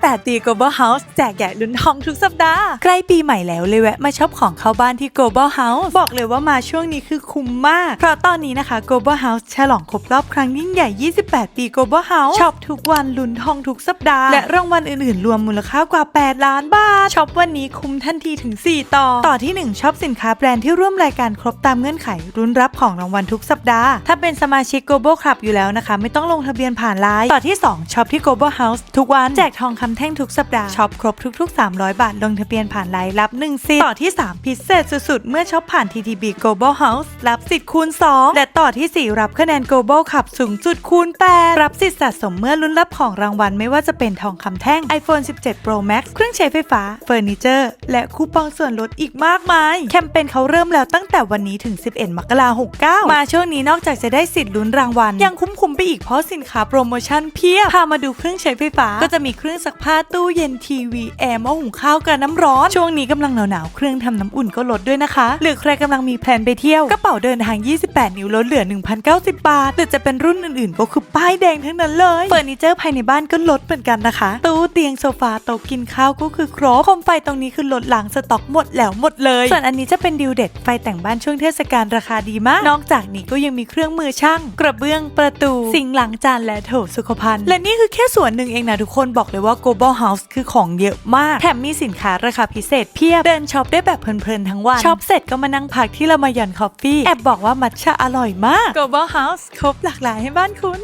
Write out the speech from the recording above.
28ตี Global House แจกใหญ่ลุ้นทองทุกสัปดาห์ ใกล้ปีใหม่แล้วเลยแวะมาช็อปของเข้าบ้านที่ Global House บอกเลยว่ามาช่วงนี้คือคุ้มมาก เพราะตอนนี้นะคะ Global House ฉลองครบรอบครั้งยิ่งใหญ่ 28 ปี Global House ช็อปทุกวันลุ้นทองทุกสัปดาห์ และรางวัลอื่นๆ รวมมูลค่ากว่า 8 ล้านบาท ช็อปวันนี้คุ้มทันทีถึง 4 ต่อ ต่อที่ 1ช็อปสินค้าแบรนด์ที่ร่วมรายการครบตามเงื่อนไขรุนรับของรางวัลทุกสัปดาห์ ถ้าเป็นสมาชิก Global Club อยู่แล้วนะคะ ไม่ต้องลงทะเบียนผ่านไลน์ ต่อที่ 2ช็อปที่ Global House ทุกวันแจกทองคำแท่งทุกสัปดาห์ช็อปครบทุก ๆ 300 บาท ลงทะเบียนผ่านไลน์รับ1สิทธิ์ต่อที่ 3 พิเศษสุด ๆ เมื่อช็อปผ่าน TTB Global House รับสิทธิ์คูณ 2 และต่อที่ 4 รับคะแนน Global Club สูงสุดคูณ 8 รับสิทธิ์สะสมเมื่อลุ้นรับของรางวัลไม่ว่าจะเป็นทองคำแท่ง iPhone 17 Pro Max เครื่องใช้ไฟฟ้าเฟอร์นิเจอร์ และคูปองส่วนลดอีกมากมาย แคมเปญเขาเริ่มแล้วตั้งแต่วันนี้ถึง 11 มกราคม69 มาช่วงนี้นอกจากจะได้สิทธิ์ลุ้นรางวัลยังคุ้มๆไปอีกเพราะสินค้าโปรโมชั่นเพียบพามาดูเครื่องใช้ไฟฟ้าก็จะมีเครื่องซักผ้าตู้เย็นทีวีแอร์หม้อหุงข้าวกับน้ำร้อน ช่วงนี้กำลังหนาวๆเครื่องทำน้ำอุ่นก็ลดด้วยนะคะ หรือใครกำลังมีแพลนไปเที่ยวกระเป๋าเดินทาง 28 นิ้วลดเหลือ 1,090 บาทหรือจะเป็นรุ่นอื่นๆ ก็คือป้ายแดงทั้งนั้นเลยเฟอร์นิเจอร์ภายในบ้านก็ลดเหมือนกันนะคะ ตู้เตียงโซฟาโต๊ะกินข้าวก็คือครบโคมไฟตรงนี้คือลดหลังสต็อกหมดแล้วหมดเลย ส่วนอันนี้จะเป็นดิวเด็ดไฟแต่งบ้านช่วงเทศกาลราคาดีมาก นอกจากนี้ก็ยังมีเครื่องมือช่างกระเบื้องประตู สิ่งหล้างจานและโถสุขภัณฑ์และนี่คือแค่ส่วนหนึ่งเองนะทุกคนบอกเลยว่า Global House คือของเยอะมาก แถมมีสินค้าราคาพิเศษเพียบ เดินช็อปได้แบบเพลินๆทั้งวัน ช็อปเสร็จก็มานั่งพักที่เรามาหย่อนคอฟฟี่ แอบบอกว่ามัทฉะอร่อยมาก Global House ครบหลากหลายให้บ้านคุณ